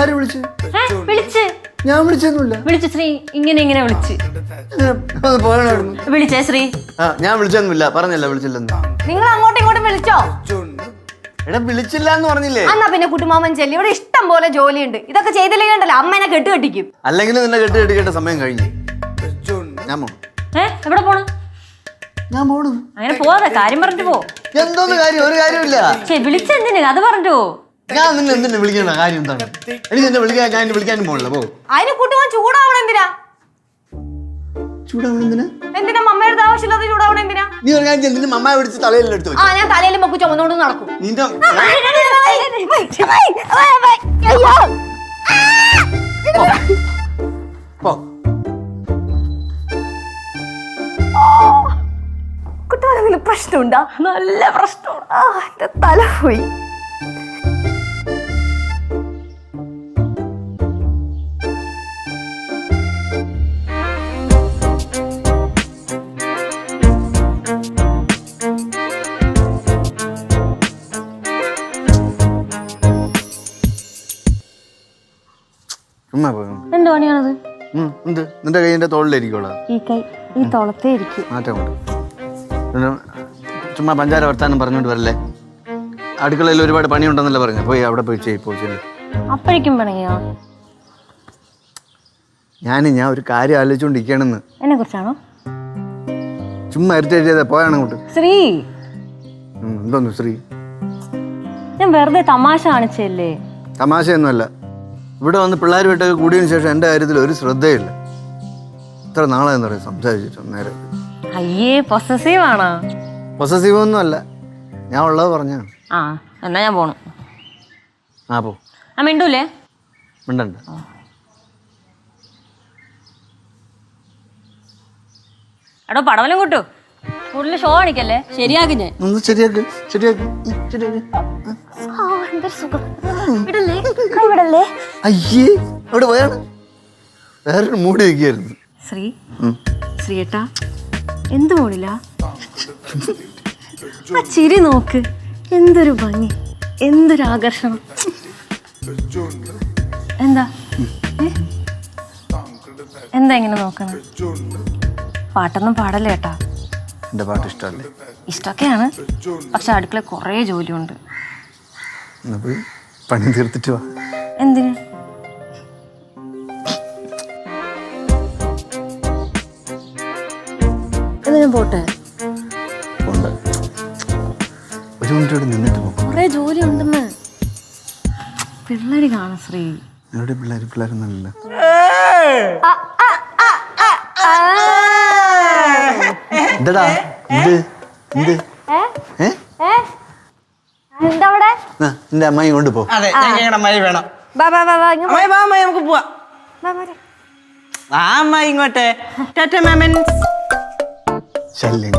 ആര് വിളിച്ച്? വിളിച്ച്. ഞാൻ വിളിച്ചൊന്നുമില്ല. വിളിച്ചു ശ്രീ ഇങ്ങനെ ഇങ്ങനെ വിളിച്ച്. പോകണമായിരുന്നു വിളിച്ചേ ശ്രീ. ആ ഞാൻ വിളിച്ചൊന്നുമില്ല. പറഞ്ഞല്ല വിളിച്ചില്ലെന്ന്. നിങ്ങൾ അങ്ങോട്ടും ഇങ്ങോട്ടും വിളിച്ചോ? എടാ വിളിച്ചില്ല എന്ന് പറഞ്ഞില്ലേ? എന്നാ പിന്നെ കുട്ടുമാമൻ ചെല്ലി. ഇവിടെ ഇഷ്ടം പോലെ ജോലിയുണ്ട്. ഇതൊക്കെ ചെയ്തില്ലെങ്കിൽ ഉണ്ടല്ലോ അമ്മ എന്നെ കെട്ട് കെട്ടിക്കും അല്ലെങ്കിൽ നിന്നെ കെട്ടി കെട്ടിക്കേണ്ട സമയം കഴിഞ്ഞു. ഞാൻ പോണു. ഏ എവിടെ പോണു? ഞാൻ പോണു. അങ്ങനെ പോവാതെ കാര്യം പറഞ്ഞിട്ട് പോ. എന്തോന്ന് കാര്യം? ഒരു കാര്യമില്ല വിളിച്ചെന്തിന്? അത് പറഞ്ഞിട്ട് പോ. ഞാൻ നിന്നെ എന്തിനെ വിളിക്കണ കാര്യം എന്താണ് എനിക്ക് എന്നെ വിളിക്കാൻ ഞാൻ വിളിക്കാനും പോണില്ല പോ അതിന് കൂട്ടുവാൻ ചൂടാവണം എന്തിനാ ചൂടാവണം എന്തിനാ എന്തിനാ മമ്മയുടെ ആവശ്യമില്ലാതെ ചൂടാവണം എന്തിനാ നീ ഒരു കാര്യം ചെയ്യ്, നിന്റെ മമ്മയെ വിളിച്ച് തലയിൽ എടുത്ത് ആ വെച്ചു ഞാൻ തലയിൽ മൊക്ക് ചുമന്നുകൊണ്ട് നടക്കും നിന്റെ പോ പ്രശ്നമുണ്ടോ നല്ല പ്രശ്നമുണ്ടാ ആ എന്റെ തല പോയി ചുമ്മാ പോ എന്ത് പണിയാണത്? എന്ത്? നിന്റെ കൈയിന്റെ തോളിലിരിക്കോളാം ഈ കൈ ഈ തോളത്തേ ഇരിക്കും. മാറ്റം കൊണ്ട്. ചുമ്മാ പഞ്ചാര വർത്താനം പറഞ്ഞോണ്ട് വരല്ലേ? അടുക്കളയിൽ ഒരുപാട് പണിയുണ്ടെന്നല്ലേ പറഞ്ഞു. പോയി അവിടെ പോയി ചെയ്യ് പോയി അപ്പോഴേക്കും പണങ്ങിയോ ഞാൻ ഞാൻ ഒരു കാര്യം ആലോചിച്ചുകൊണ്ടിരിക്കണെന്ന് എന്നെ കുറിച്ചാണോ ചുമ്മാ ചെയ്താൽ പോയാണ് അങ്ങോട്ട്. ശ്രീ! എന്തോന്നു ശ്രീ? ഞാൻ വെറുതെ തമാശ കാണിച്ചല്ലേ തമാശയൊന്നുമല്ല. ഇവിടെ വന്ന് പിള്ളേരുമായിട്ടൊക്കെ കൂടിയതിന് ശേഷം എന്റെ കാര്യത്തിൽ ഒരു ശ്രദ്ധയില്ല. ഇത്ര നാളെ എന്താ പറയുക സംസാരിച്ചിട്ട് നേരെ. അയ്യേ പൊസസീവ് ആണോ? പൊസസീവ് ഒന്നും അല്ല. ഞാൻ ഉള്ളത് പറഞ്ഞ. ആ എന്നാ ഞാൻ പോണു. ആ പോ. ആ മിണ്ടൂലേ? മിണ്ടണ്ട. എടോ പടവലം കൂട്ടു. കൂടുതൽ ഷോ കാണിക്കല്ലേ? ശരിയാക്കി ഞാൻ. ഒന്ന് ശരിയാക്ക് ശരിയാക്ക് കൈ അയ്യേ അവിടെ വേറൊരു മൂടി വയ്ക്കായിരുന്നു ശ്രീ ശ്രീയേട്ടാ എന്ത് മോളില്ല ആ ചിരി നോക്ക്. എന്തൊരു ഭംഗി. എന്തൊരു ആകർഷണം. എന്താ? ഏ? എന്താ ഇങ്ങനെ നോക്കണം? പാട്ടൊന്നും പാടല്ലേ ഏട്ടാ? എന്റെ പാട്ട് ഇഷ്ടമല്ലേ? ഇഷ്ടമൊക്കെയാണ്. പക്ഷെ അടുക്കള കുറേ ജോലിയുണ്ട്. എന്നാ പോയി പണി തീർത്തിട്ട് വാ. എന്തിന്? ഞാൻ പോട്ടെ? ഒരു മിനിറ്റ് ഇവിടെ നിന്നിട്ട് പോകും കുറേ ജോലി ഉണ്ടെന്ന് പിള്ളേര് കാണും ശ്രീ. പിള്ളേര്? പിള്ളേർ പിള്ളേരൊന്നുമില്ല എന്താടാ എന്ത് എന്ത് നിന്റെ അമ്മായി കൊണ്ട് പോ. അതെ ഞങ്ങളുടെ അമ്മായി വേണം. അമ്മായി വാ അമ്മായി നമുക്ക് പോവാം. ബാ, ബാ, ബാ. ആ അമ്മായി ഇങ്ങോട്ടെ. ടാറ്റ മാമൻ. ശല്യം